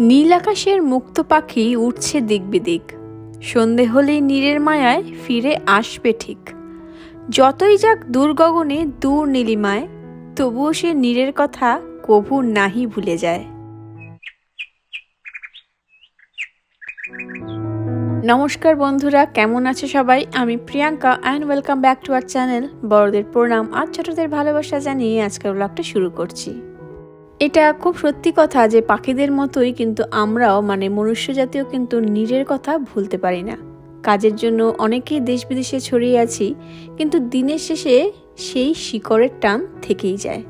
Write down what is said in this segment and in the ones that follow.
নীল আকাশের মুক্ত পাখি উঠছে দিক বিদিক। সন্ধে হলেই নীরের মায়ায় ফিরে আসবে ঠিক। যতই যাক দূর গগনে দূর নীলিমায়, তবুও সে নীরের কথা কভু নাহি ভুলে যায়। নমস্কার বন্ধুরা, কেমন আছে সবাই? আমি Priyanka and welcome back to our channel বড়দের প্রণাম আর ছোটদের ভালোবাসা জানিয়ে আজকের ব্লগটা শুরু করছি। এটা খুব সত্যি কথা যে পাখিদের মতোই কিন্তু আমরাও মানে মনুষ্য জাতীয় কিন্তু নিজের কথা ভুলতে পারি না। কাজের জন্য অনেকেই দেশ বিদেশে ছড়িয়ে আছি, কিন্তু দিনের শেষে সেই শিকড়ের টান থেকেই যায়।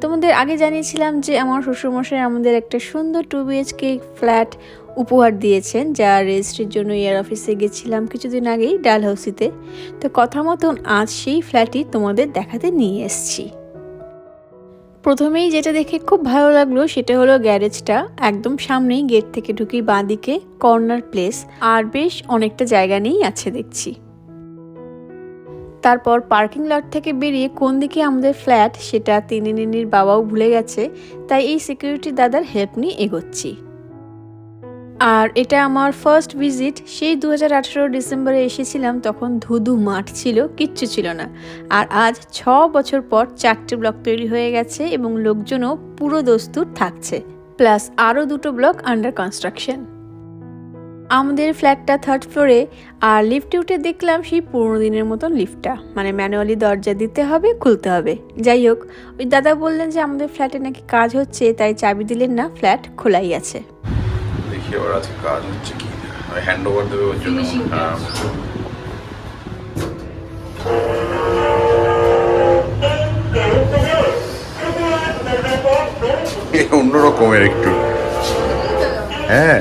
তোমাদের আগে জানিয়েছিলাম যে আমার শ্বশুরমশাই আমাদের একটা সুন্দর টু বিএইচকে ফ্ল্যাট উপহার দিয়েছেন, যা রেজিস্ট্রির জন্য এয়ার অফিসে গেছিলাম কিছুদিন আগেই ডালহাউসিতে তো। কথা মতন আজ সেই ফ্ল্যাটই তোমাদের দেখাতে নিয়ে এসেছি। প্রথমেই যেটা দেখে খুব ভালো লাগল সেটা হলো গ্যারেজটা। একদম সামনেই গেট থেকে ঢুকি বাঁদিকে কর্নার প্লেস, আর বেশ অনেকটা জায়গা নিয়েই আছে দেখছি। তারপর পার্কিং লট থেকে বেরিয়ে কোন দিকে আমাদের ফ্ল্যাট সেটা তিনি নিনির বাবাও ভুলে গেছে, তাই এই সিকিউরিটি দাদার হেল্প নিয়ে এগোচ্ছি। আর এটা আমার ফার্স্ট ভিজিট সেই দু হাজার আঠেরো ডিসেম্বরে এসেছিলাম, তখন ধুধু মাঠ ছিল, কিচ্ছু ছিল না। আর আজ ছ বছর পর চারটে ব্লক তৈরি হয়ে গেছে এবং লোকজনও পুরো দস্তুর থাকছে। প্লাস আরও দুটো ব্লক আন্ডার কনস্ট্রাকশন আমাদের ফ্ল্যাটটা থার্ড ফ্লোরে আর লিফটে উঠে দেখলাম সেই পুরোনো দিনের মতন লিফটটা মানে ম্যানুয়ালি দরজা দিতে হবে, খুলতে হবে। যাই হোক, ওই দাদা বললেন যে আমাদের ফ্ল্যাটে নাকি কাজ হচ্ছে, তাই চাবি দিলেন না, ফ্ল্যাট খোলাই আছে। দেখি ওর আজকে কাজ হচ্ছে কি হ্যান্ড ওভার দেবে ওর জন্য হ্যাঁ অন্যরকমের একটু। হ্যাঁ।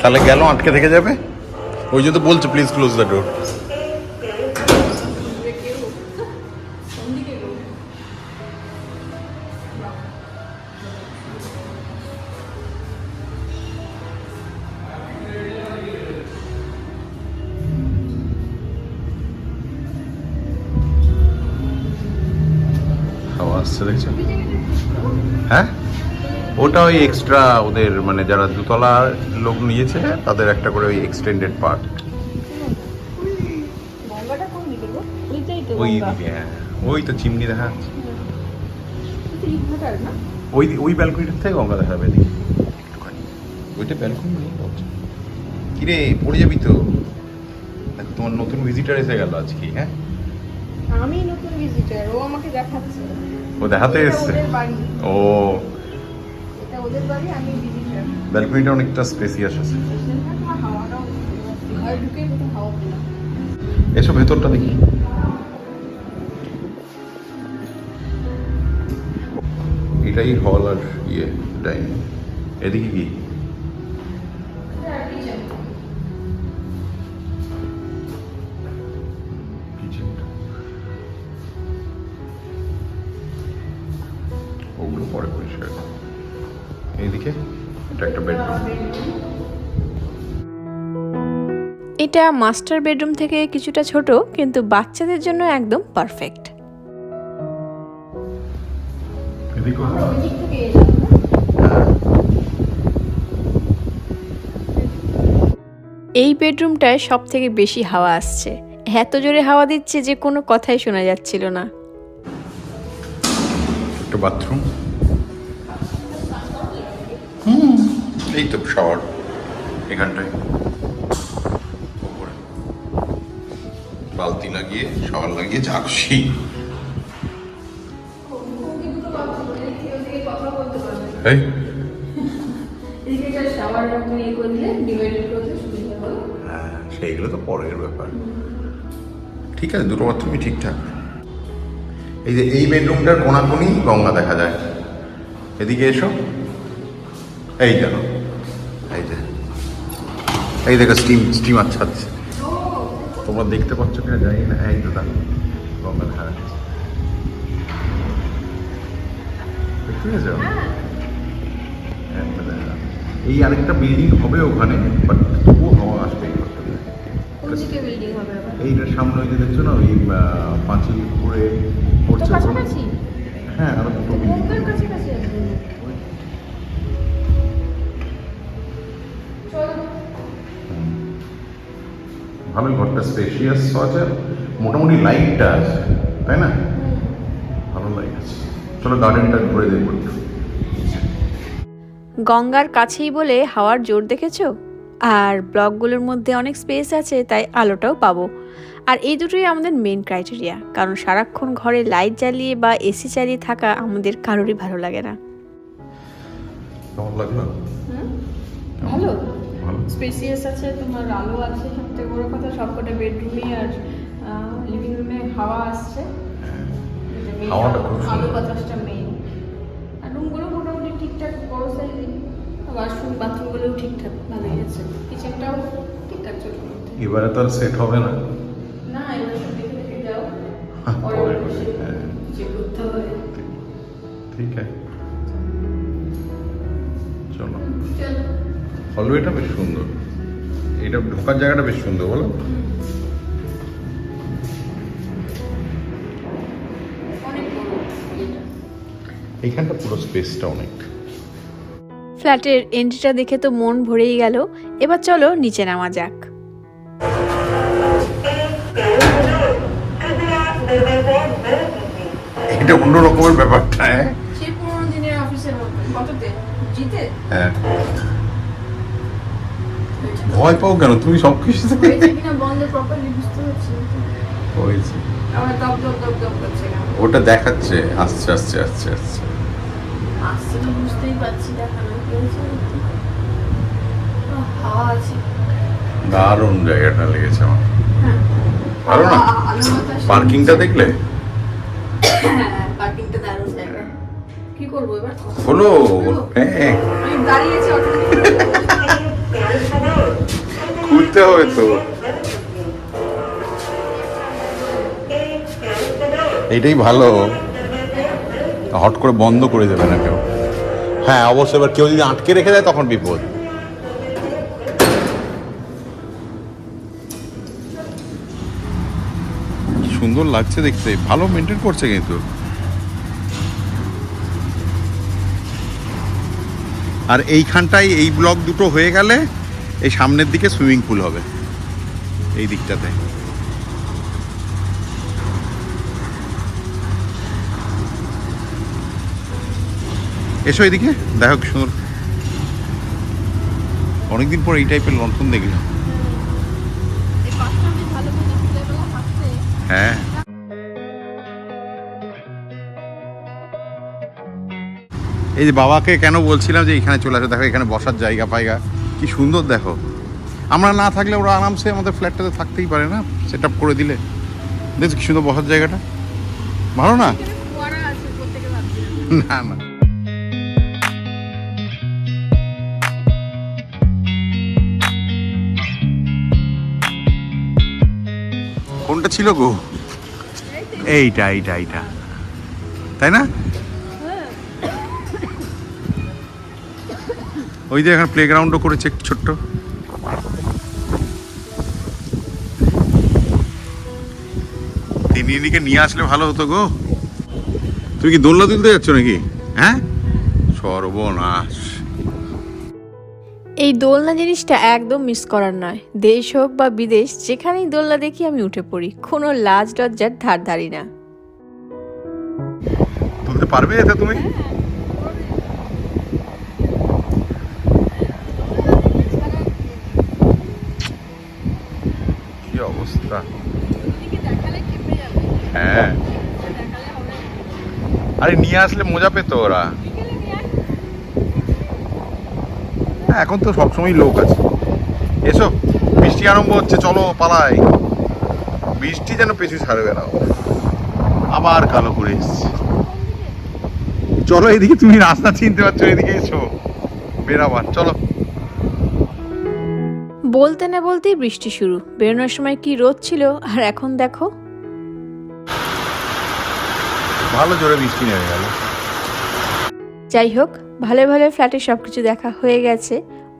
তাহলে গেল আটকে থেকে যাবে? ওই জন্য বলছে প্লিজ ক্লোজ দ্য ডোর আসছে দেখছ? হ্যাঁ? ওটা ওই এক্সট্রা ওদের মানে যারা দুতলা লোক নিয়েছে তাদের একটা করে ওই এক্সটেন্ডেড পার্ট ওই দিকে হ্যাঁ। ওই তো চিমনি দেখা যাচ্ছে। ওই ওই ব্যালকনিটার থেকে গঙ্গা দেখা যাবে এদিকে। ওইটা ব্যালকনি নেই কিরে পড়ে যাবি তো? তোমার নতুন ভিজিটার এসে গেল আজকে হ্যাঁ? আমি নতুন ভিজিটার ও আমাকে দেখাচ্ছে। ও দেখাতে এসছে? ও। এটা ওদের বাড়ি আমি ভিজিটার ব্যালকনিটা অনেকটা স্পেসিয়াস আছে। এসো ভেতরটা দেখি। এটাই হল আর ইয়ে ডাইনিং এদিকে কি? এইদিকে? এটা একটা বেডরুম এটা মাস্টার বেডরুম থেকে কিছুটা ছোট কিন্তু বাচ্চাদের জন্য একদম পারফেক্ট এই বেডরুমটায় সব থেকে বেশি হাওয়া আসছে। এত জোরে হাওয়া দিচ্ছে যে কোনো কথাই শোনা যাচ্ছিল না। একটা বাথরুম হুম। এই তো শহর এখানটায়। বালতি লাগিয়ে শাওয়ার লাগিয়ে, যা খুশি। হ্যাঁ সেইগুলো তো পরের ব্যাপার। ঠিক আছে, দুটো বাথরুমই ঠিকঠাক। এই যে এই বেডরুমটার কোনাকুনি গঙ্গা দেখা যায়। এদিকে এসো। এই দেখো। এই যে। এই দেখো স্টিম স্টিমার ছাড়ছে তোমরা দেখতে পাচ্ছ কিনা জানি না। এই দেখো গঙ্গা যাচ্ছে দেখতে পেয়েছ? দেখা। যাচ্ছে। এই আরেকটা বিল্ডিং হবে ওখানে বাট তবুও হাওয়া আসবে এই এইটার সামনে ওই যে দেখছ না ওই পাঁচিল করে পড়ছে হ্যাঁ আরও দুটো বিল্ডিং ভালোই ঘরটা স্পেশিয়াস আছে মোটামুটি লাইটটা আছে তাই না? ভালো লাইট আছে। চলো গার্ডেনটা ঘুরে দেখব গঙ্গার কাছেই বলে হাওয়ার জোর দেখেছ? আর ব্লকগুলোর মধ্যে অনেক স্পেস আছে তাই আলোটাও পাবো। আর এই দুটোই আমাদের মেন ক্রাইটেরিয়া কারণ সারাক্ষণ ঘরে লাইট জ্বালিয়ে বা এসি চালিয়ে থাকা আমাদের কারোরই ভালো লাগে না। স্পেসিয়াস আছে তোমার আলো আছে সবথেকে বড় কথা সবকটা বেডরুমে আর লিভিং রুমে হাওয়া আসছে। আলো-। বাতাসটা মেইন আর রুমগুলো মোটামুটি ঠিকঠাক বড় সাইজে ওয়াশরুম বাথরুমগুলোও ঠিকঠাক ভালোই আছে। কিচেনটাও ঠিকঠাক ছোট এবারে তো আর সেট হবে না। না এবার সব দেখে দেখে যাও। হ্যাঁ, পরে হ্যাঁ। যে করতে হবে ঠিক আছে। হলওয়েটা বেশ সুন্দর। এটা ঢোকার জায়গাটা বেশ সুন্দর বলো। অনেক বড় এটা এইখানটা পুরো স্পেসটা অনেক। ফ্ল্যাটের এন্ট্রিটা দেখে তো মন ভরেই গেল। এবার চলো নিচে নামা যাক। এটা অন্য রকমের ব্যাপারটা হ্যাঁ। সেই পুরোনো দিনের অফিসের মতো কততে? জিতে? হ্যাঁ। ভয় পাও কেন? তুমি সব কিছু হয়েছে পারছি ওটা দেখাচ্ছে আসছে আসছে আসছে আসছে। দারুণ জায়গাটা লেগেছে আমার। হ্যাঁ ভালো না পার্কিংটা দেখলে? হ্যাঁ পার্কিংটা দারুণ জায়গা। কি করব এবার? হলো হ্যাঁ। আমি দাঁড়িয়েছি খুলতে হবে তো। এইটাই ভালো। হট করে বন্ধ করে দেবে না কেউ। হ্যাঁ অবশ্যই এবার কেউ যদি আটকে রেখে দেয় তখন বিপদ। সুন্দর লাগছে দেখতে। ভালো মেনটেন করছে কিন্তু। আর এইখানটায় এই ব্লক দুটো হয়ে গেলে এই সামনের দিকে সুইমিং পুল হবে। এই দিকটাতে। এসো এদিকে, দেখো কি সুন্দর। অনেকদিন পর এই টাইপের লন্ঠন দেখলাম। হ্যাঁ। এই যে বাবাকে কেন বলছিলাম যে এখানে চলে আসো? দেখো, এখানে বসার জায়গা পায়গা। কি সুন্দর দেখো। আমরা না থাকলে ওরা আরামসে আমাদের ফ্ল্যাটটাতে থাকতেই পারে না সেট আপ করে দিলে। দেখছ কি সুন্দর বসার জায়গাটা? ভালো না? না না। কোনটা ছিল গো? এইটা এইটা এইটা। তাই না? ওই যে এখানে প্লেগ্রাউন্ডও করেছে একটু ছোট্ট। তিনিকে নিয়ে আসলে ভালো হতো গো। তুমি কি দোলনা তুলতে যাচ্ছ নাকি? হ্যাঁ? সর্বনাশ। এই দোলনা জিনিসটা একদম মিস করার নয়। দেশ হোক বা বিদেশ যেখানেই দোলনা দেখি আমি উঠে পড়ি। কোনো লাজ লজ্জার ধার ধারি না। তুলতে পারবে এটা তুমি কি অবস্থা। হ্যাঁ। আরে নিয়ে আসলে মজা পেত ওরা। হ্যাঁ এখন তো সবসময় লোক আছে। এসো বৃষ্টি আরম্ভ হচ্ছে চলো পালাই। বৃষ্টি যেন পেছু ছাড়বে না। আবার কালো করে এসছে। চলো এদিকে তুমি রাস্তা চিনতে পারছ এদিকে এসো। বেরাবার চলো। বলতে না বলতেই বৃষ্টি শুরু। বেরোনোর সময় কি রোদ ছিল? আর এখন দেখো। ভালো জোরে বৃষ্টি নেমে গেল। যাই হোক ভালো ভালো ফ্ল্যাটে সব কিছু দেখা হয়ে গেছে।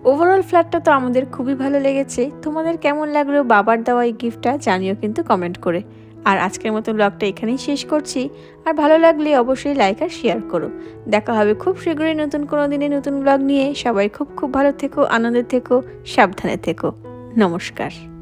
ওভারঅল ফ্ল্যাটটা তো আমাদের খুবই ভালো লেগেছে। তোমাদের কেমন লাগল বাবার দেওয়া এই গিফটটা জানিও কিন্তু কমেন্ট করে। আর আজকের মতো ব্লগটা এখানেই শেষ করছি। আর ভালো লাগলে অবশ্যই লাইক আর শেয়ার করো। দেখা হবে খুব শীঘ্রই নতুন কোনো দিনে নতুন ব্লগ নিয়ে। সবাই খুব খুব ভালো থেকো, আনন্দে থেকো, সাবধানে থেকো। নমস্কার।